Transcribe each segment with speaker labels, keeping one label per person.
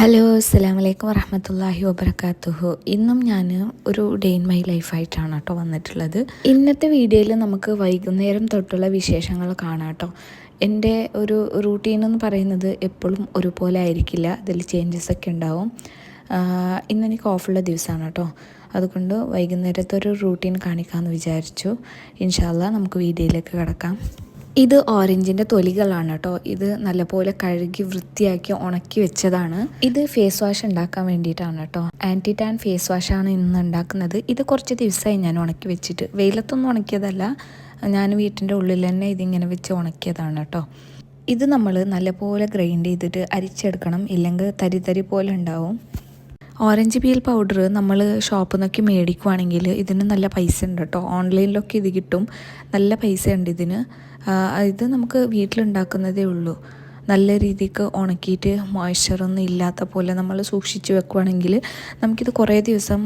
Speaker 1: Hello അസ്സാം വലൈക്കും വറഹമത്തല്ലാഹി വബർക്കാത്തുഹു ഇന്നും ഞാൻ ഒരു ഡേ ഇൻ മൈ ലൈഫായിട്ടാണ് കേട്ടോ വന്നിട്ടുള്ളത്. ഇന്നത്തെ വീഡിയോയിൽ നമുക്ക് വൈകുന്നേരം തൊട്ടുള്ള വിശേഷങ്ങൾ കാണാം കേട്ടോ. എന്റെ ഒരു റൂട്ടീൻ എന്ന് പറയുന്നത് എപ്പോഴും ഒരുപോലെ ആയിരിക്കില്ല. അതിൽ ചേഞ്ചസ് ഒക്കെ ഉണ്ടാവും. ഇന്നെനിക്ക് ഓഫുള്ള ദിവസമാണ് കേട്ടോ. അതുകൊണ്ട് വൈകുന്നേരത്തെ ഒരു റൂട്ടീൻ കാണിക്കാമെന്ന് വിചാരിച്ചു. ഇൻഷാല്ല നമുക്ക് വീഡിയോയിലേക്ക് കിടക്കാം. ഇത് ഓറഞ്ചിന്റെ തൊലികളാണ് കേട്ടോ. ഇത് നല്ലപോലെ കഴുകി വൃത്തിയാക്കി ഉണക്കി വെച്ചതാണ്. ഇത് ഫേസ് വാഷ് ഉണ്ടാക്കാൻ വേണ്ടിയിട്ടാണ് കേട്ടോ. ആന്റി ടാൻ ഫേസ് വാഷാണ് ഇന്ന് ഉണ്ടാക്കുന്നത്. ഇത് കുറച്ച് ദിവസമായി ഞാൻ ഉണക്കി വെച്ചിട്ട്. വെയിലത്തൊന്നും ഉണക്കിയതല്ല. ഞാൻ വീട്ടിന്റെ ഉള്ളിൽ തന്നെ ഇതിങ്ങനെ വെച്ച് ഉണക്കിയതാണ് കേട്ടോ. ഇത് നമ്മൾ നല്ലപോലെ ഗ്രൈൻഡ് ചെയ്തിട്ട് അരിച്ചെടുക്കണം. ഇല്ലെങ്കിൽ തരി തരി പോലെ ഉണ്ടാവും. ഓറഞ്ച് പീൽ പൗഡർ നമ്മൾ ഷോപ്പിൽ നിന്നൊക്കെ മേടിക്കുവാണെങ്കിൽ ഇതിന് നല്ല പൈസ ഉണ്ട് കേട്ടോ. ഓൺലൈനിലൊക്കെ ഇത് കിട്ടും. നല്ല പൈസ ഉണ്ട് ഇതിന്. ഇത് നമുക്ക് വീട്ടിലുണ്ടാക്കുന്നതേ ഉള്ളൂ. നല്ല രീതിക്ക് ഉണക്കിയിട്ട് മോയ്സ്ചറൊന്നും ഇല്ലാത്ത പോലെ നമ്മൾ സൂക്ഷിച്ച് വെക്കുവാണെങ്കിൽ നമുക്കിത് കുറേ ദിവസം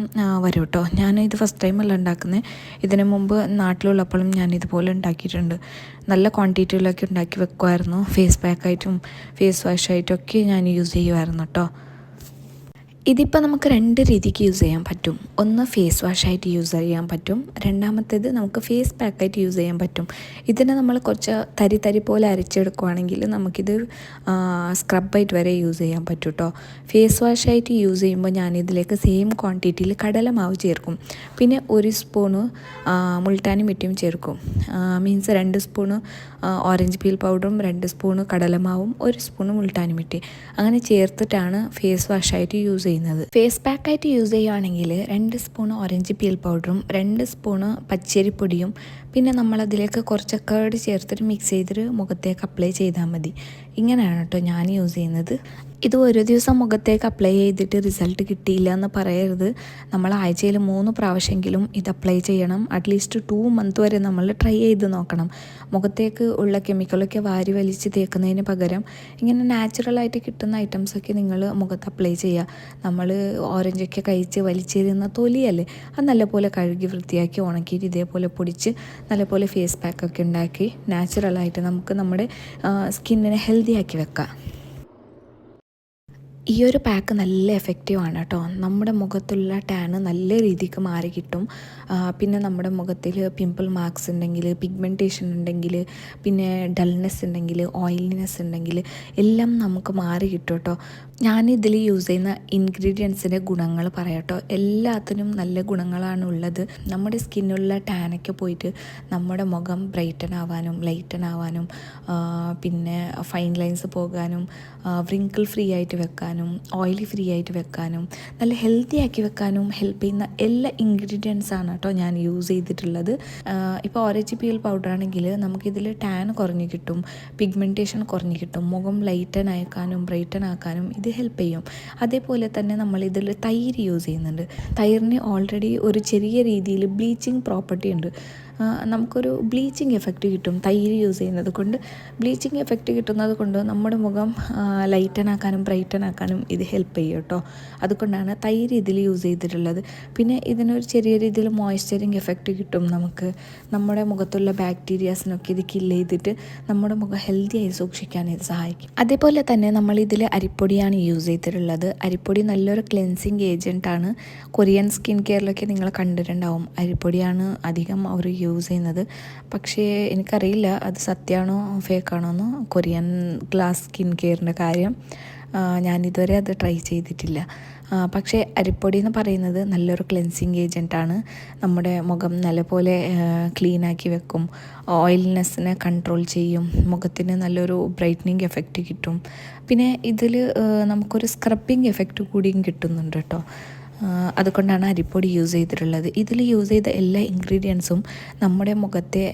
Speaker 1: വരും കേട്ടോ. ഞാൻ ഇത് ഫസ്റ്റ് ടൈമല്ല ഉണ്ടാക്കുന്നത് ഇതിന് മുമ്പ് നാട്ടിലുള്ളപ്പോഴും ഞാൻ ഇതുപോലെ ഉണ്ടാക്കിയിട്ടുണ്ട്. നല്ല ക്വാണ്ടിറ്റിയിലൊക്കെ ഉണ്ടാക്കി വെക്കുമായിരുന്നു ഫേസ് പാക്കായിട്ടും ഫേസ് വാഷായിട്ടും ഒക്കെ ഞാൻ യൂസ് ചെയ്യുമായിരുന്നു കേട്ടോ. ഇതിപ്പോൾ നമുക്ക് രണ്ട് രീതിക്ക് യൂസ് ചെയ്യാൻ പറ്റും. ഒന്ന് ഫേസ് വാഷായിട്ട് യൂസ് ചെയ്യാൻ പറ്റും. രണ്ടാമത്തേത് നമുക്ക് ഫേസ് പാക്കായിട്ട് യൂസ് ചെയ്യാൻ പറ്റും. ഇതിനെ നമ്മൾ കുറച്ച് തരി തരി പോലെ അരച്ചെടുക്കുവാണെങ്കിൽ നമുക്കിത് സ്ക്രബായിട്ട് വരെ യൂസ് ചെയ്യാൻ പറ്റും കേട്ടോ ഫേസ് വാഷായിട്ട് യൂസ് ചെയ്യുമ്പോൾ ഞാൻ ഇതിലേക്ക് സെയിം ക്വാണ്ടിറ്റിയിൽ കടലമാവ് ചേർക്കും. പിന്നെ ഒരു സ്പൂണ് മുൾട്ടാനി മിറ്റിയും ചേർക്കും. മീൻസ് രണ്ട് സ്പൂണ് ഓറഞ്ച് പീൽ പൗഡറും രണ്ട് സ്പൂണ് കടലമാവും ഒരു സ്പൂണ് മുൾട്ടാനി മിറ്റി. അങ്ങനെ ചേർത്തിട്ടാണ് ഫേസ് വാഷായിട്ട് യൂസ് ചെയ്യുന്നത് ഫേസ് പാക്കായിട്ട് യൂസ് ചെയ്യുകയാണെങ്കിൽ രണ്ട് സ്പൂൺ ഓറഞ്ച് പീൽ പൗഡറും രണ്ട് സ്പൂണ് പച്ചരിപ്പൊടിയും പിന്നെ നമ്മളതിലേക്ക് കുറച്ച് ചേർത്തിട്ട് മിക്സ് ചെയ്തിട്ട് മുഖത്തേക്ക് അപ്ലൈ ചെയ്താൽ മതി. ഇങ്ങനെയാണ് കേട്ടോ ഞാൻ യൂസ് ചെയ്യുന്നത്. ഇത് ഒരു ദിവസം മുഖത്തേക്ക് അപ്ലൈ ചെയ്തിട്ട് റിസൾട്ട് കിട്ടിയില്ല എന്ന് പറയരുത്. നമ്മൾ ആഴ്ചയിൽ മൂന്ന് പ്രാവശ്യമെങ്കിലും ഇത് അപ്ലൈ ചെയ്യണം. അറ്റ്ലീസ്റ്റ് ടു മന്ത് വരെ നമ്മൾ ട്രൈ ചെയ്ത് നോക്കണം. മുഖത്തേക്ക് ഉള്ള കെമിക്കലൊക്കെ വാരി വലിച്ച് തേക്കുന്നതിന് പകരം ഇങ്ങനെ നാച്ചുറലായിട്ട് കിട്ടുന്ന ഐറ്റംസൊക്കെ നിങ്ങൾ മുഖത്ത് അപ്ലൈ ചെയ്യുക. നമ്മൾ ഓറഞ്ചൊക്കെ കഴിച്ച് വലിച്ചെറിയുന്ന തൊലിയല്ലേ? അത് നല്ലപോലെ കഴുകി വൃത്തിയാക്കി ഉണക്കിയിട്ട് ഇതേപോലെ പൊടിച്ച് നല്ലപോലെ ഫേസ് പാക്കൊക്കെ ഉണ്ടാക്കി നാച്ചുറലായിട്ട് നമുക്ക് നമ്മുടെ സ്കിന്നിനെ ഹെൽത്തി ആക്കി വെക്കാം. ഈ ഒരു പാക്ക് നല്ല എഫക്റ്റീവ് ആണ് കേട്ടോ. നമ്മുടെ മുഖത്തുള്ള ടാന് നല്ല രീതിക്ക് മാറി കിട്ടും. പിന്നെ നമ്മുടെ മുഖത്തിൽ പിമ്പിൾ മാർക്സ് ഉണ്ടെങ്കിൽ പിഗ്മെന്റേഷൻ ഉണ്ടെങ്കിൽ പിന്നെ ഡൾനെസ് ഉണ്ടെങ്കിൽ ഓയിലിനെസ് ഉണ്ടെങ്കിൽ എല്ലാം നമുക്ക് മാറി കിട്ടും കേട്ടോ. ഞാനിതിൽ യൂസ് ചെയ്യുന്ന ഇൻഗ്രീഡിയൻസിന്റെ ഗുണങ്ങൾ പറയാം എല്ലാത്തിനും നല്ല ഗുണങ്ങളാണ് ഉള്ളത്. നമ്മുടെ സ്കിന്നുള്ള ടാനൊക്കെ പോയിട്ട് നമ്മുടെ മുഖം ബ്രൈറ്റൺ ആവാനും ലൈറ്റൺ ആവാനും പിന്നെ ഫൈൻ ലൈൻസ് പോകാനും വ്രിങ്കിൾ ഫ്രീ ആയിട്ട് വെക്കാനും ഓയിലി ഫ്രീ ആയിട്ട് വെക്കാനും നല്ല ഹെൽത്തി ആക്കി വെക്കാനും ഹെൽപ്പ് ചെയ്യുന്ന എല്ലാ ഇൻഗ്രീഡിയൻസ് ആണ് കേട്ടോ ഞാൻ യൂസ് ചെയ്തിട്ടുള്ളത്. ഇപ്പോൾ ഓരച്ച് പി എൽ പൗഡർ ആണെങ്കിൽ നമുക്കിതിൽ ടാൻ കുറഞ്ഞ് കിട്ടും പിഗ്മെന്റേഷൻ കുറഞ്ഞ് കിട്ടും മുഖം ലൈറ്റൻ ആക്കാനും ബ്രൈറ്റൻ ആക്കാനും ഇത് ഹെൽപ്പ് ചെയ്യും. അതേപോലെ തന്നെ നമ്മൾ ഇതിൽ തൈര് യൂസ് ചെയ്യുന്നുണ്ട്. തൈരിന് ഓൾറെഡി ഒരു ചെറിയ രീതിയിൽ ബ്ലീച്ചിങ് പ്രോപ്പർട്ടി ഉണ്ട്. നമുക്കൊരു ബ്ലീച്ചിങ് എഫക്റ്റ് കിട്ടും തൈര് യൂസ് ചെയ്യുന്നത് കൊണ്ട്. ബ്ലീച്ചിങ് എഫക്റ്റ് കിട്ടുന്നത് കൊണ്ട് നമ്മുടെ മുഖം ലൈറ്റൻ ആക്കാനും ബ്രൈറ്റൻ ആക്കാനും ഇത് ഹെൽപ്പ് ചെയ്യും കേട്ടോ. അതുകൊണ്ടാണ് തൈര് ഇതിൽ യൂസ് ചെയ്തിട്ടുള്ളത്. പിന്നെ ഇതിനൊരു ചെറിയ രീതിയിൽ മോയ്സ്ചറിങ് എഫക്റ്റ് കിട്ടും നമുക്ക്. നമ്മുടെ മുഖത്തുള്ള ബാക്ടീരിയാസിനൊക്കെ ഇത് കില്ല് ചെയ്തിട്ട് നമ്മുടെ മുഖം ഹെൽത്തി ആയി സൂക്ഷിക്കാൻ ഇത് സഹായിക്കും. അതേപോലെ തന്നെ നമ്മൾ ഇതിൽ അരിപ്പൊടിയാണ് യൂസ് ചെയ്തിട്ടുള്ളത്. അരിപ്പൊടി നല്ലൊരു ക്ലെൻസിങ് ഏജന്റാണ് കൊറിയൻ സ്കിൻ കെയറിലൊക്കെ നിങ്ങൾ കണ്ടിട്ടുണ്ടാവും. അരിപ്പൊടിയാണ് അധികം അവർ ചെയ്യുന്നത്. പക്ഷേ എനിക്കറിയില്ല അത് സത്യമാണോ ഫേക്കാണോ എന്ന്. കൊറിയൻ ഗ്ലാസ് സ്കിൻ കെയറിന്റെ കാര്യം ഞാനിതുവരെ അത് ട്രൈ ചെയ്തിട്ടില്ല. പക്ഷേ അരിപ്പൊടി എന്ന് പറയുന്നത് നല്ലൊരു ക്ലെൻസിങ് ഏജന്റാണ് നമ്മുടെ മുഖം നല്ലപോലെ ക്ലീനാക്കി വെക്കും. ഓയിൽനെസ്സിനെ കൺട്രോൾ ചെയ്യും. മുഖത്തിന് നല്ലൊരു ബ്രൈറ്റനിങ് എഫക്റ്റ് കിട്ടും. പിന്നെ ഇതിൽ നമുക്കൊരു സ്ക്രബിങ് എഫക്റ്റ് കൂടിയും കിട്ടുന്നുണ്ട് കേട്ടോ. അതുകൊണ്ടാണ് അരിപ്പൊടി യൂസ് ചെയ്തിട്ടുള്ളത്. ഇതിൽ യൂസ് ചെയ്ത എല്ലാ ഇൻഗ്രീഡിയൻസും നമ്മുടെ മുഖത്തെ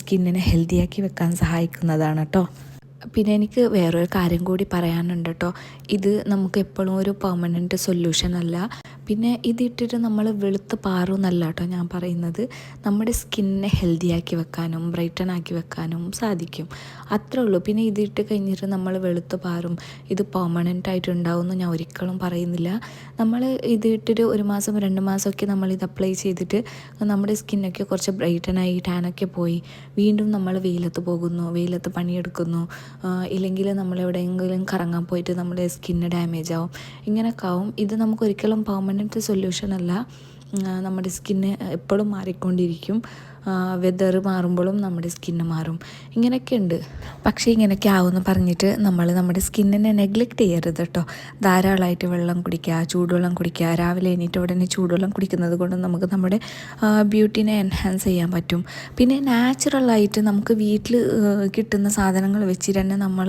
Speaker 1: സ്കിന്നിനെ ഹെൽത്തിയാക്കി വെക്കാൻ സഹായിക്കുന്നതാണ് കേട്ടോ പിന്നെ എനിക്ക് വേറൊരു കാര്യം കൂടി പറയാനുണ്ട് കേട്ടോ ഇത് നമുക്ക് എപ്പോഴും ഒരു പെർമനന്റ് സൊല്യൂഷൻ അല്ല. പിന്നെ ഇതിട്ടിട്ട് നമ്മൾ വെളുത്ത് പാറുമെന്നല്ല കേട്ടോ ഞാൻ പറയുന്നത്. നമ്മുടെ സ്കിന്നിനെ ഹെൽത്തി ആക്കി വെക്കാനും ബ്രൈറ്റൺ ആക്കി വെക്കാനും സാധിക്കും. അത്രേ ഉള്ളൂ. പിന്നെ ഇതിട്ട് കഴിഞ്ഞിട്ട് നമ്മൾ വെളുത്ത് പാറും ഇത് പെർമനന്റ് ആയിട്ട് ഉണ്ടാവുമെന്ന് ഞാൻ ഒരിക്കലും പറയുന്നില്ല. നമ്മൾ ഇതിട്ടിട്ട് ഒരു മാസം രണ്ട് മാസമൊക്കെ നമ്മൾ ഇത് അപ്ലൈ ചെയ്തിട്ട് നമ്മുടെ സ്കിന്നൊക്കെ കുറച്ച് ബ്രൈറ്റനായി ടാനൊക്കെ പോയി. വീണ്ടും നമ്മൾ വെയിലത്ത് പോകുന്നു വെയിലത്ത് പണിയെടുക്കുന്നു. ഇല്ലെങ്കിൽ നമ്മൾ എവിടെയെങ്കിലും കറങ്ങാൻ പോയിട്ട് നമ്മുടെ സ്കിന്ന് ഡാമേജ് ആവും. ഇങ്ങനെയൊക്കെ ആവും. ഇത് നമുക്ക് ഒരിക്കലും പെർമനന്റ് സൊല്യൂഷൻ അല്ല. നമ്മുടെ സ്കിന്ന് എപ്പോഴും മാറിക്കൊണ്ടിരിക്കും. വെതർ മാറുമ്പോഴും നമ്മുടെ സ്കിന്ന് മാറും. ഇങ്ങനെയൊക്കെ ഉണ്ട് പക്ഷേ ഇങ്ങനെയൊക്കെ ആവുമെന്ന് പറഞ്ഞിട്ട് നമ്മൾ നമ്മുടെ സ്കിന്നിനെ നെഗ്ലക്റ്റ് ചെയ്യരുത് കേട്ടോ. ധാരാളമായിട്ട് വെള്ളം കുടിക്കുക ചൂടുവെള്ളം കുടിക്കുക. രാവിലെ എണീറ്റ ഉടനെ ചൂടുവെള്ളം കുടിക്കുന്നത് കൊണ്ട് നമുക്ക് നമ്മുടെ ബ്യൂട്ടിനെ എൻഹാൻസ് ചെയ്യാൻ പറ്റും. പിന്നെ നാച്ചുറലായിട്ട് നമുക്ക് വീട്ടിൽ കിട്ടുന്ന സാധനങ്ങൾ വെച്ച് തന്നെ നമ്മൾ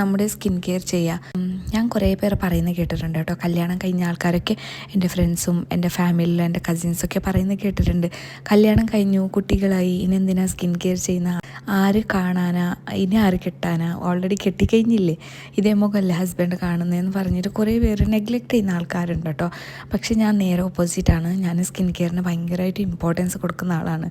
Speaker 1: നമ്മുടെ സ്കിൻ കെയർ ചെയ്യുക ഞാൻ കുറേ പേർ പറയുന്നത് കേട്ടിട്ടുണ്ട് കേട്ടോ. കല്യാണം കഴിഞ്ഞ ആൾക്കാരൊക്കെ എന്റെ ഫ്രണ്ട്സും എന്റെ ഫാമിലിയിലും എന്റെ കസിൻസൊക്കെ പറയുന്നത് കേട്ടിട്ടുണ്ട്. കല്യാണം കഴിഞ്ഞു കുട്ടികളായി ഇനി എന്തിനാ സ്കിൻ കെയർ ചെയ്യുന്ന? ആര് കാണാനാ? ഇനി ആര് കെട്ടാനാ? ഓൾറെഡി കെട്ടിക്കഴിഞ്ഞില്ലേ? ഇതേ മുഖമല്ലേ ഹസ്ബൻഡ് കാണുന്നതെന്ന് പറഞ്ഞിട്ട് കുറേ പേര് നെഗ്ലക്റ്റ് ചെയ്യുന്ന ആൾക്കാരുണ്ട് കേട്ടോ. പക്ഷേ ഞാൻ നേരെ ഓപ്പോസിറ്റാണ് ഞാൻ സ്കിൻ കെയറിന് ഭയങ്കരമായിട്ട് ഇമ്പോർട്ടൻസ് കൊടുക്കുന്ന ആളാണ്.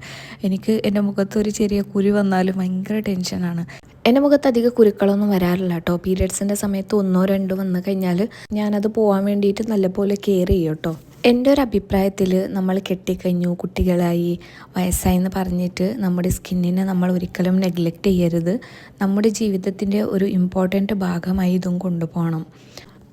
Speaker 1: എനിക്ക് എന്റെ മുഖത്ത് ഒരു ചെറിയ കുരു വന്നാലും ഭയങ്കര ടെൻഷനാണ് എന്റെ മുഖത്ത് അധികം കുരുക്കളൊന്നും വരാറില്ല കേട്ടോ. പീരിയഡ്സിന്റെ സമയത്ത് ഒന്നോ രണ്ടോ വന്നു കഴിഞ്ഞാൽ ഞാനത് പോകാൻ വേണ്ടിയിട്ട് നല്ലപോലെ കെയർ ചെയ്യും കേട്ടോ. എന്റെ ഒരു അഭിപ്രായത്തിൽ നമ്മൾ കെട്ടിക്കഴിഞ്ഞു കുട്ടികളായി വയസ്സായി എന്ന് പറഞ്ഞിട്ട് നമ്മുടെ സ്കിന്നിനെ നമ്മൾ ഒരിക്കലും നെഗ്ലക്റ്റ് ചെയ്യരുത്. നമ്മുടെ ജീവിതത്തിന്റെ ഒരു ഇമ്പോർട്ടന്റ് ഭാഗമായി ഇതും കൊണ്ടുപോകണം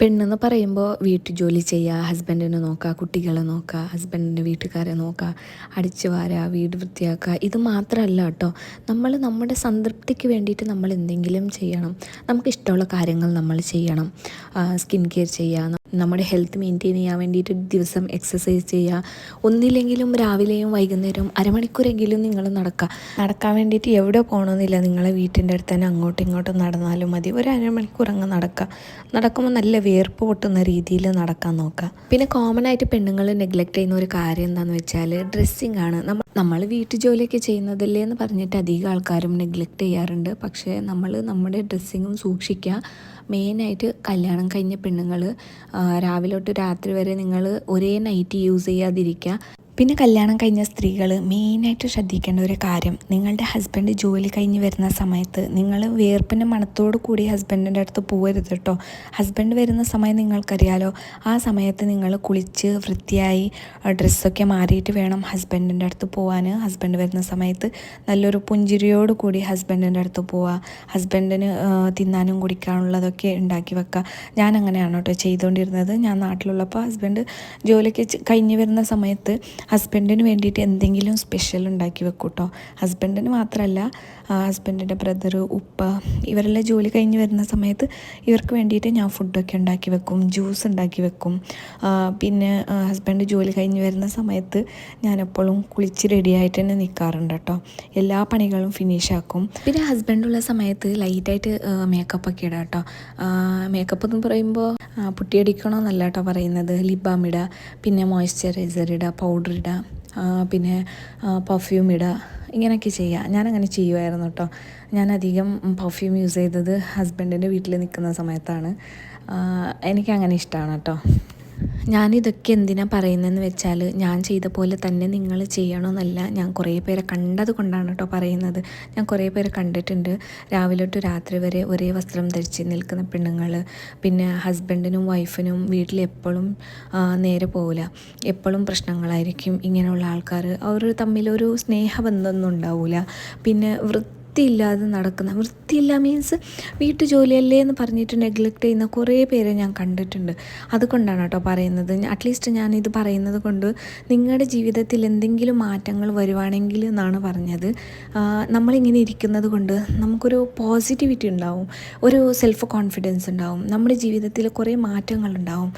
Speaker 1: പെണ്ണെന്ന് പറയുമ്പോൾ വീട്ടു ജോലി ചെയ്യുക ഹസ്ബൻഡിനെ നോക്കുക കുട്ടികളെ നോക്കുക ഹസ്ബൻഡിന്റെ വീട്ടുകാരെ നോക്കുക അടിച്ചു വാരുക വീട് വൃത്തിയാക്കുക ഇത് മാത്രമല്ല കേട്ടോ. നമ്മൾ നമ്മുടെ സംതൃപ്തിക്ക് വേണ്ടിയിട്ട് നമ്മൾ എന്തെങ്കിലും ചെയ്യണം. നമുക്ക് ഇഷ്ടമുള്ള കാര്യങ്ങൾ നമ്മൾ ചെയ്യണം. സ്കിൻ കെയർ ചെയ്യുക നമ്മുടെ ഹെൽത്ത് മെയിന്റെയിൻ ചെയ്യാൻ വേണ്ടിയിട്ട് ദിവസം എക്സസൈസ് ചെയ്യുക ഒന്നില്ലെങ്കിലും രാവിലെയും വൈകുന്നേരവും അരമണിക്കൂറെങ്കിലും നിങ്ങൾ നടക്കുക നടക്കാൻ വേണ്ടിയിട്ട് എവിടെ പോകണമെന്നില്ല നിങ്ങളെ വീട്ടിന്റെ അടുത്ത് തന്നെ അങ്ങോട്ടും ഇങ്ങോട്ടും നടന്നാലും മതി. ഒരു അരമണിക്കൂർ അങ്ങ് നടക്കുക നടക്കുമ്പോൾ നല്ല വേർപ്പ് പൊട്ടുന്ന രീതിയിൽ നടക്കാൻ നോക്കുക. പിന്നെ കോമൺ ആയിട്ട് പെണ്ണുങ്ങൾ നെഗ്ലക്റ്റ് ചെയ്യുന്ന ഒരു കാര്യം എന്താണെന്ന് വെച്ചാൽ ഡ്രസ്സിങ് ആണ്. നമ്മൾ നമ്മൾ വീട്ടു ജോലിയൊക്കെ ചെയ്യുന്നതല്ലേ എന്ന് പറഞ്ഞിട്ട് അധികം ആൾക്കാരും നെഗ്ലക്റ്റ് ചെയ്യാറുണ്ട്. പക്ഷേ നമ്മൾ നമ്മുടെ ഡ്രസ്സിങ്ങും സൂക്ഷിക്കുക. മെയിനായിട്ട് കല്യാണം കഴിഞ്ഞ പെണ്ണുങ്ങൾ രാവിലെ തൊട്ട് രാത്രി വരെ നിങ്ങൾ ഒരേ നൈറ്റ് യൂസ് ചെയ്യാതിരിക്കുക. പിന്നെ കല്യാണം കഴിഞ്ഞ സ്ത്രീകൾ മെയിനായിട്ട് ശ്രദ്ധിക്കേണ്ട ഒരു കാര്യം നിങ്ങളുടെ ഹസ്ബൻഡ് ജോലി കഴിഞ്ഞ് വരുന്ന സമയത്ത് നിങ്ങൾ വേർപ്പിന്റെ മണത്തോട് കൂടി ഹസ്ബൻഡിന്റെ അടുത്ത് പോകരുത് കേട്ടോ ഹസ്ബൻഡ് വരുന്ന സമയം നിങ്ങൾക്കറിയാലോ ആ സമയത്ത് നിങ്ങൾ കുളിച്ച് വൃത്തിയായി ഡ്രസ്സൊക്കെ മാറിയിട്ട് വേണം ഹസ്ബൻഡിന്റെ അടുത്ത് പോകാൻ ഹസ്ബൻഡ് വരുന്ന സമയത്ത് നല്ലൊരു പുഞ്ചിരിയോട് കൂടി ഹസ്ബൻഡിന്റെ അടുത്ത് പോവുക ഹസ്ബൻഡിന് തിന്നാനും കുടിക്കാനുള്ളതൊക്കെ ഉണ്ടാക്കി വെക്കുക ഞാൻ അങ്ങനെയാണ് കേട്ടോ ചെയ്തുകൊണ്ടിരുന്നത് ഞാൻ നാട്ടിലുള്ളപ്പോൾ ഹസ്ബൻഡ് ജോലിക്ക് കഴിഞ്ഞ് വരുന്ന സമയത്ത് ഹസ്ബൻഡിന് വേണ്ടിയിട്ട് എന്തെങ്കിലും സ്പെഷ്യൽ ഉണ്ടാക്കി വെക്കും കേട്ടോ ഹസ്ബൻഡിന് മാത്രമല്ല ഹസ്ബൻഡിന്റെ ബ്രദർ ഉപ്പ ഇവരെല്ലാം ജോലി കഴിഞ്ഞ് വരുന്ന സമയത്ത് ഇവർക്ക് വേണ്ടിയിട്ട് ഞാൻ ഫുഡൊക്കെ ഉണ്ടാക്കി വെക്കും ജ്യൂസ് ഉണ്ടാക്കി വെക്കും. പിന്നെ ഹസ്ബൻഡ് ജോലി കഴിഞ്ഞ് വരുന്ന സമയത്ത് ഞാൻ എപ്പോഴും കുളിച്ച് റെഡിയായിട്ട് തന്നെ നിൽക്കാറുണ്ട് കേട്ടോ. എല്ലാ പണികളും ഫിനിഷ് ആക്കും. പിന്നെ ഹസ്ബൻഡുള്ള സമയത്ത് ലൈറ്റായിട്ട് മേക്കപ്പ് ഒക്കെ ഇടാം കേട്ടോ. മേക്കപ്പ് എന്ന് പറയുമ്പോൾ പുട്ടിയടിക്കണമെന്നല്ല കേട്ടോ പറയുന്നത്. ലിപ് ബാം ഇടുക പിന്നെ മോയ്സ്ചറൈസർ ഇടുക പൗഡർ ഇടുക പിന്നെ പെർഫ്യൂം ഇടുക ഇങ്ങനെയൊക്കെ ചെയ്യുക ഞാനങ്ങനെ ചെയ്യുമായിരുന്നു കേട്ടോ ഞാനധികം പെർഫ്യൂം യൂസ് ചെയ്തത് ഹസ്ബൻഡിന്റെ വീട്ടിൽ നിൽക്കുന്ന സമയത്താണ്. എനിക്കങ്ങനെ ഇഷ്ടമാണ് കേട്ടോ ഞാനിതൊക്കെ എന്തിനാണ് പറയുന്നതെന്ന് വെച്ചാൽ ഞാൻ ചെയ്ത പോലെ തന്നെ നിങ്ങൾ ചെയ്യണമെന്നല്ല ഞാൻ കുറേ പേരെ കണ്ടത് കൊണ്ടാണ് കേട്ടോ പറയുന്നത്. ഞാൻ കുറേ പേരെ കണ്ടിട്ടുണ്ട്. രാവിലെ തൊട്ട് രാത്രി വരെ ഒരേ വസ്ത്രം ധരിച്ച് നിൽക്കുന്ന പെണ്ണുങ്ങൾ പിന്നെ ഹസ്ബൻഡിനും വൈഫിനും വീട്ടിൽ എപ്പോഴും നേരെ പോകില്ല എപ്പോഴും പ്രശ്നങ്ങളായിരിക്കും ഇങ്ങനെയുള്ള ആൾക്കാർ അവർ തമ്മിലൊരു സ്നേഹബന്ധമൊന്നും ഉണ്ടാവില്ല പിന്നെ വൃത്തി വൃത്തിയില്ലാതെ നടക്കുന്ന വൃത്തിയില്ല മീൻസ് വീട്ടു ജോലിയല്ലേ എന്ന് പറഞ്ഞിട്ട് നെഗ്ലക്റ്റ് ചെയ്യുന്ന കുറേ പേരെ ഞാൻ കണ്ടിട്ടുണ്ട്. അതുകൊണ്ടാണ് കേട്ടോ പറയുന്നത്. അറ്റ്ലീസ്റ്റ് ഞാൻ ഇത് പറയുന്നത് കൊണ്ട് നിങ്ങളുടെ ജീവിതത്തിൽ എന്തെങ്കിലും മാറ്റങ്ങൾ വരുവാണെങ്കിൽ എന്നാണ് പറഞ്ഞത്. നമ്മളിങ്ങനെ ഇരിക്കുന്നത് കൊണ്ട് നമുക്കൊരു പോസിറ്റിവിറ്റി ഉണ്ടാവും. ഒരു സെൽഫ് കോൺഫിഡൻസ് ഉണ്ടാവും. നമ്മുടെ ജീവിതത്തിൽ കുറേ മാറ്റങ്ങൾ ഉണ്ടാവും.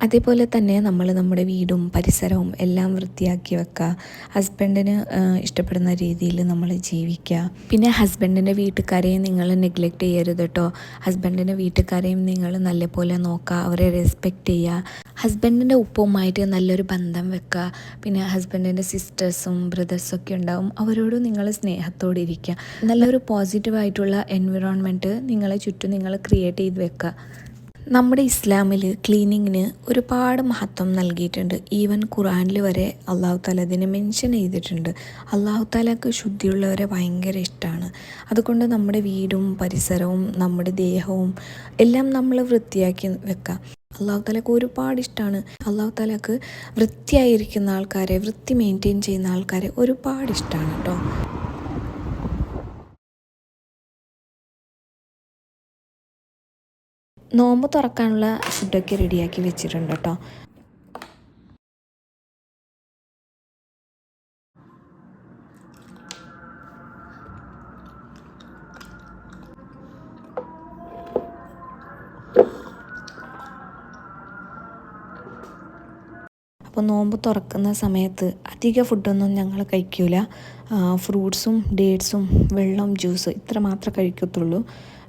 Speaker 1: അതേപോലെ തന്നെ നമ്മൾ നമ്മുടെ വീടും പരിസരവും എല്ലാം വൃത്തിയാക്കി വെക്കുക ഹസ്ബൻഡിന് ഇഷ്ടപ്പെടുന്ന രീതിയിൽ നമ്മൾ ജീവിക്കുക പിന്നെ ഹസ്ബൻഡിന്റെ വീട്ടുകാരെയും നിങ്ങൾ നെഗ്ലക്റ്റ് ചെയ്യരുത് കേട്ടോ ഹസ്ബൻഡിന്റെ വീട്ടുകാരെയും നിങ്ങൾ നല്ലപോലെ നോക്കുക അവരെ റെസ്പെക്റ്റ് ചെയ്യുക ഹസ്ബൻഡിന്റെ ഉപ്പുമായിട്ട് നല്ലൊരു ബന്ധം വെക്കുക പിന്നെ ഹസ്ബൻഡിന്റെ സിസ്റ്റേഴ്സും ബ്രദേഴ്സും ഒക്കെ ഉണ്ടാവും അവരോട് നിങ്ങൾ സ്നേഹത്തോടെ ഇരിക്കുക നല്ലൊരു പോസിറ്റീവായിട്ടുള്ള എൻവിറോൺമെന്റ് നിങ്ങളെ ചുറ്റും നിങ്ങൾ ക്രിയേറ്റ് ചെയ്ത് വെക്കുക നമ്മുടെ ഇസ്ലാമിൽ ക്ലീനിങ്ങിന് ഒരുപാട് മഹത്വം നൽകിയിട്ടുണ്ട്. ഈവൻ ഖുറാനിൽ വരെ അള്ളാഹു താല അതിനെ മെൻഷൻ ചെയ്തിട്ടുണ്ട്. അള്ളാഹു താലക്ക് ശുദ്ധിയുള്ളവരെ ഭയങ്കര ഇഷ്ടമാണ് അതുകൊണ്ട് നമ്മുടെ വീടും പരിസരവും നമ്മുടെ ദേഹവും എല്ലാം നമ്മൾ വൃത്തിയാക്കി വെക്കാം. അള്ളാഹു താലക്ക് ഒരുപാട് ഇഷ്ടമാണ് അള്ളാഹു താലക്ക് വൃത്തിയായിരിക്കുന്ന ആൾക്കാരെ വൃത്തി മെയിന്റെയിൻ ചെയ്യുന്ന ആൾക്കാരെ ഒരുപാട് ഇഷ്ടമാണ് കേട്ടോ നോമ്പ് തുറക്കാനുള്ള ഫുഡൊക്കെ റെഡിയാക്കി വെച്ചിട്ടുണ്ട് കേട്ടോ. അപ്പോൾ നോമ്പ് തുറക്കുന്ന സമയത്ത് അധിക ഫുഡൊന്നും ഞങ്ങൾ കഴിക്കില്ല ഫ്രൂട്ട്സും ഡേറ്റ്സും വെള്ളം ജ്യൂസ് ഇത്ര മാത്രമേ കഴിക്കത്തുള്ളൂ.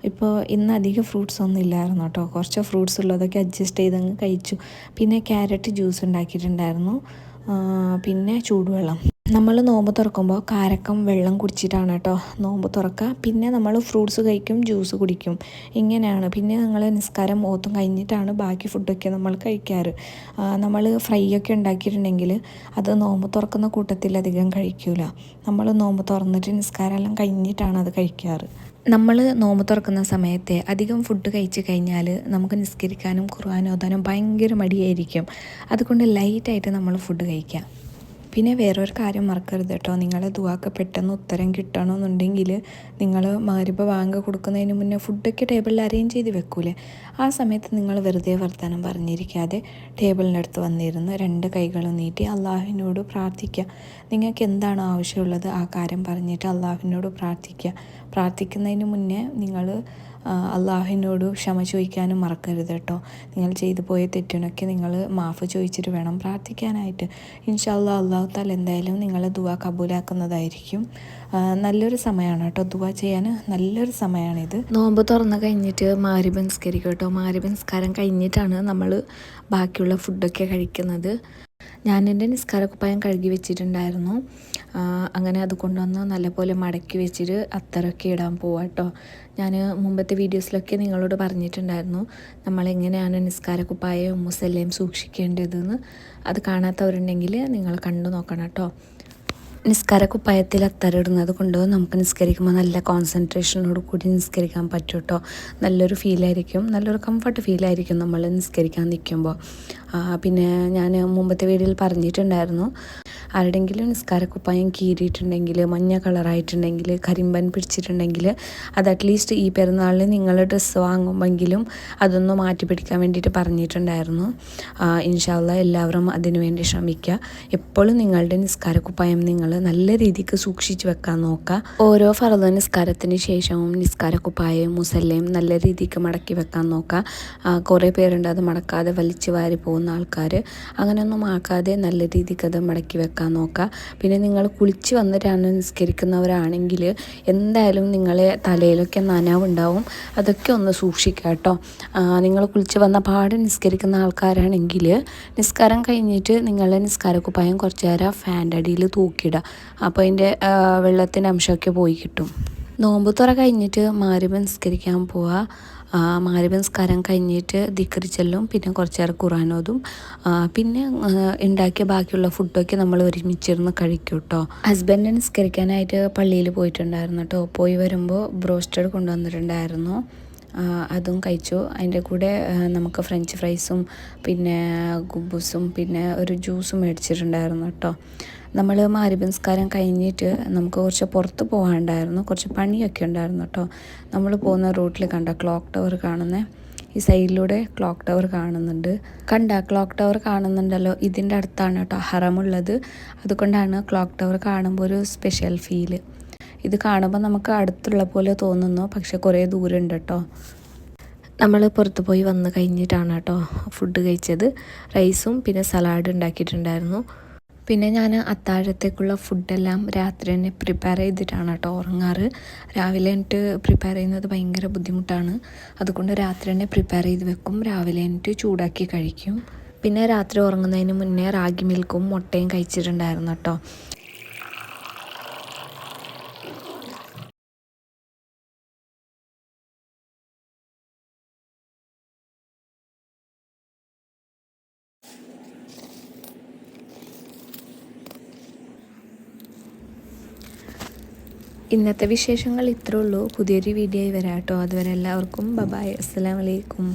Speaker 1: ഇപ്പോൾ ഇന്ന് അധികം ഫ്രൂട്ട്സ് ഒന്നും ഇല്ലായിരുന്നു കേട്ടോ. കുറച്ച് ഫ്രൂട്ട്സ് ഉള്ളതൊക്കെ അഡ്ജസ്റ്റ് ചെയ്തങ്ങ് കഴിച്ചു. പിന്നെ ക്യാരറ്റ് ജ്യൂസ് ഉണ്ടാക്കിയിട്ടുണ്ടായിരുന്നു. പിന്നെ ചൂടുവെള്ളം. നമ്മൾ നോമ്പ് തുറക്കുമ്പോൾ കാരക്കം വെള്ളം കുടിച്ചിട്ടാണ് കേട്ടോ നോമ്പ് തുറക്കുക. പിന്നെ നമ്മൾ ഫ്രൂട്ട്സ് കഴിക്കും ജ്യൂസ് കുടിക്കും. ഇങ്ങനെയാണ്. പിന്നെ ഞങ്ങൾ നിസ്കാരം ഓത്തും കഴിഞ്ഞിട്ടാണ് ബാക്കി ഫുഡൊക്കെ നമ്മൾ കഴിക്കാറ്. നമ്മൾ ഫ്രൈ ഒക്കെ ഉണ്ടാക്കിയിട്ടുണ്ടെങ്കിൽ അത് നോമ്പ് തുറക്കുന്ന കൂട്ടത്തിൽ അധികം കഴിക്കൂല. നമ്മൾ നോമ്പ് തുറന്നിട്ട് നിസ്കാരം എല്ലാം കഴിഞ്ഞിട്ടാണ് അത് കഴിക്കാറ്. നമ്മൾ നോമ്പ് തുറക്കുന്ന സമയത്തെ അധികം ഫുഡ് കഴിച്ച് കഴിഞ്ഞാൽ നമുക്ക് നിസ്കരിക്കാനും ഖുർആൻ ഓതാനും ഭയങ്കര മടിയായിരിക്കും. അതുകൊണ്ട് ലൈറ്റായിട്ട് നമ്മൾ ഫുഡ് കഴിക്കാം. പിന്നെ വേറൊരു കാര്യം മറക്കരുത് കേട്ടോ. നിങ്ങളെ ദുവാക്ക് പെട്ടെന്ന് ഉത്തരം കിട്ടണമെന്നുണ്ടെങ്കിൽ നിങ്ങൾ മാരിപ്പ വാങ്ങ കൊടുക്കുന്നതിന് മുന്നേ ഫുഡൊക്കെ ടേബിളിൽ അറേഞ്ച് ചെയ്ത് വെക്കൂലേ. ആ സമയത്ത് നിങ്ങൾ വെറുതെ വർത്തമാനം പറഞ്ഞിരിക്കാതെ ടേബിളിന്റെ അടുത്ത് വന്നിരുന്ന് രണ്ട് കൈകളും നീട്ടി അള്ളാഹുവിനോട് പ്രാർത്ഥിക്കുക. നിങ്ങൾക്ക് എന്താണ് ആവശ്യമുള്ളത് ആ കാര്യം പറഞ്ഞിട്ട് അള്ളാഹുവിനോട് പ്രാർത്ഥിക്കുക. പ്രാർത്ഥിക്കുന്നതിന് മുന്നേ നിങ്ങൾ അള്ളാഹുവിനോട് ക്ഷമ ചോദിക്കാനും മറക്കരുത് കേട്ടോ. നിങ്ങൾ ചെയ്തു പോയ തെറ്റിനൊക്കെ നിങ്ങൾ മാഫ് ചോദിച്ചിട്ട് വേണം പ്രാർത്ഥിക്കാനായിട്ട്. ഇൻഷാല്ലാ അള്ളാഹു താൽ എന്തായാലും നിങ്ങളെ ദുവ കബൂലാക്കുന്നതായിരിക്കും. നല്ലൊരു സമയമാണ് കേട്ടോ ദുവ ചെയ്യാൻ. നല്ലൊരു സമയമാണിത്. നോമ്പ് തുറന്ന് കഴിഞ്ഞിട്ട് മാരിബൻസ്കരിക്കും കേട്ടോ. മാരിബൻസ്കാരം കഴിഞ്ഞിട്ടാണ് നമ്മൾ ബാക്കിയുള്ള ഫുഡൊക്കെ കഴിക്കുന്നത്. ഞാൻ എന്റെ നിസ്കാര കുപ്പായം കഴുകി വെച്ചിട്ടുണ്ടായിരുന്നു. അങ്ങനെ അത് കൊണ്ടുവന്ന് നല്ലപോലെ മടക്കി വെച്ചിട്ട് അത്തറൊക്കെ ഇടാൻ പോവാം കേട്ടോ ഞാൻ മുമ്പത്തെ വീഡിയോസിലൊക്കെ നിങ്ങളോട് പറഞ്ഞിട്ടുണ്ടായിരുന്നു നമ്മളെങ്ങനെയാണ് കുപ്പായം മുസല്ലയും സൂക്ഷിക്കേണ്ടതെന്ന്? അത് കാണാത്തവരുണ്ടെങ്കിൽ നിങ്ങൾ കണ്ടു നോക്കണം കേട്ടോ നിസ്കാര കുപ്പായത്തിൽ അത്തരിടുന്നത് കൊണ്ട് നമുക്ക് നിസ്കരിക്കുമ്പോൾ നല്ല കോൺസെൻട്രേഷനോട് കൂടി നിസ്കരിക്കാൻ പറ്റും കേട്ടോ നല്ലൊരു ഫീലായിരിക്കും നല്ലൊരു കംഫർട്ട് ഫീലായിരിക്കും നമ്മൾ നിസ്കരിക്കാൻ നിൽക്കുമ്പോൾ. പിന്നെ ഞാൻ മുമ്പത്തെ വീഡിയോയിൽ പറഞ്ഞിട്ടുണ്ടായിരുന്നു. ആരുടെങ്കിലും നിസ്കാരക്കുപ്പായം കീറിയിട്ടുണ്ടെങ്കിൽ മഞ്ഞ കളറായിട്ടുണ്ടെങ്കിൽ കരിമ്പൻ പിടിച്ചിട്ടുണ്ടെങ്കിൽ അത് അറ്റ്ലീസ്റ്റ് ഈ പെരുന്നാളിൽ നിങ്ങൾ ഡ്രസ്സ് വാങ്ങുമെങ്കിലും അതൊന്ന് മാറ്റി പിടിക്കാൻ വേണ്ടിയിട്ട് പറഞ്ഞിട്ടുണ്ടായിരുന്നു. ഇൻഷാല്ല എല്ലാവരും അതിനു വേണ്ടി ശ്രമിക്കുക എപ്പോഴും നിങ്ങളുടെ നിസ്കാരക്കുപ്പായം നിങ്ങൾ നല്ല രീതിക്ക് സൂക്ഷിച്ച് വെക്കാൻ നോക്കുക ഓരോ ഫറദ നിസ്കാരത്തിന് ശേഷവും നിസ്കാരക്കുപ്പായം മുസല്ലയും നല്ല രീതിക്ക് മടക്കി വെക്കാൻ നോക്കുക കുറേ പേരുണ്ട് അത് മടക്കാതെ വലിച്ചു വാരി പോകുന്ന ആൾക്കാർ അങ്ങനെയൊന്നും ആക്കാതെ നല്ല രീതിക്ക് അത് മടക്കി വെക്കാൻ വെക്കാൻ നോക്കുക പിന്നെ നിങ്ങൾ കുളിച്ച് വന്നിട്ടാണ് നിസ്കരിക്കുന്നവരാണെങ്കിൽ എന്തായാലും നിങ്ങളെ തലയിലൊക്കെ നനവുണ്ടാവും. അതൊക്കെ ഒന്ന് സൂക്ഷിക്കുക കേട്ടോ. നിങ്ങൾ കുളിച്ച് വന്ന പാട് നിസ്കരിക്കുന്ന ആൾക്കാരാണെങ്കിൽ നിസ്കാരം കഴിഞ്ഞിട്ട് നിങ്ങളുടെ നിസ്കാരക്കുപ്പായം കുറച്ച് നേരം ഫാന്റെ അടിയിൽ തൂക്കിയിടുക. അപ്പോൾ അതിന്റെ വെള്ളത്തിന്റെ അംശമൊക്കെ പോയി കിട്ടും. നോമ്പ് തുറ കഴിഞ്ഞിട്ട് മാറി നിസ്കരിക്കാൻ പോവുക. മാരിബൻസ്കാരം കഴിഞ്ഞിട്ട് ദിക്കറി ചെല്ലും പിന്നെ കുറച്ച് നേരം ഖുറാനോതും പിന്നെ ഉണ്ടാക്കിയ ബാക്കിയുള്ള ഫുഡൊക്കെ നമ്മൾ ഒരുമിച്ചിരുന്ന് കഴിക്കും കേട്ടോ ഹസ്ബൻഡ് നിസ്കരിക്കാനായിട്ട് പള്ളിയിൽ പോയിട്ടുണ്ടായിരുന്നു കേട്ടോ. പോയി വരുമ്പോൾ ബ്രോസ്റ്റഡ് കൊണ്ടുവന്നിട്ടുണ്ടായിരുന്നു. അതും കഴിച്ചു. അതിന്റെ കൂടെ നമുക്ക് ഫ്രഞ്ച് ഫ്രൈസും പിന്നെ ഗുബൂസും പിന്നെ ഒരു ജ്യൂസും മേടിച്ചിട്ടുണ്ടായിരുന്നു കേട്ടോ. നമ്മൾ മാരിബൻസ്കാരം കഴിഞ്ഞിട്ട് നമുക്ക് കുറച്ച് പുറത്ത് പോകാനുണ്ടായിരുന്നു കുറച്ച് പണിയൊക്കെ ഉണ്ടായിരുന്നു കേട്ടോ. നമ്മൾ പോകുന്ന റൂട്ടിൽ കണ്ട ക്ലോക്ക് ടവർ കാണുന്നത് ഈ സൈഡിലൂടെ ക്ലോക്ക് ടവർ കാണുന്നുണ്ട്. കണ്ട ക്ലോക്ക് ടവർ കാണുന്നുണ്ടല്ലോ? ഇതിന്റെ അടുത്താണ് കേട്ടോ ഹറമുള്ളത്. അതുകൊണ്ടാണ് ക്ലോക്ക് ടവർ കാണുമ്പോൾ ഒരു സ്പെഷ്യൽ ഫീൽ ഇത് കാണുമ്പോൾ നമുക്ക് അടുത്തുള്ള പോലെ തോന്നുന്നു പക്ഷെ കുറേ ദൂരമുണ്ട് കേട്ടോ. നമ്മൾ പുറത്ത് പോയി വന്ന് കഴിഞ്ഞിട്ടാണ് കേട്ടോ ഫുഡ് കഴിച്ചത്. റൈസും പിന്നെ സലാഡ് ഉണ്ടാക്കിയിട്ടുണ്ടായിരുന്നു. പിന്നെ ഞാൻ അത്താഴത്തേക്കുള്ള ഫുഡെല്ലാം രാത്രി തന്നെ പ്രിപ്പയർ ചെയ്തിട്ടാണ് കേട്ടോ ഉറങ്ങാറ്. രാവിലെ എന്നിട്ട് പ്രിപ്പയർ ചെയ്യുന്നത് ഭയങ്കര ബുദ്ധിമുട്ടാണ്. അതുകൊണ്ട് രാത്രി തന്നെ പ്രിപ്പയർ ചെയ്ത് വെക്കും. രാവിലെ എന്നിട്ട് ചൂടാക്കി കഴിക്കും. പിന്നെ രാത്രി ഉറങ്ങുന്നതിന് മുന്നേ റാഗി മിൽക്കും മുട്ടയും കഴിച്ചിട്ടുണ്ടായിരുന്നു കേട്ടോ. ഇന്നത്തെ വിശേഷങ്ങൾ ഇത്രേ ഉള്ളൂ. പുതിയൊരു വീഡിയോ വരാം കേട്ടോ. അതുവരെ എല്ലാവർക്കും ബബായ്. അസ്സലാമലൈക്കും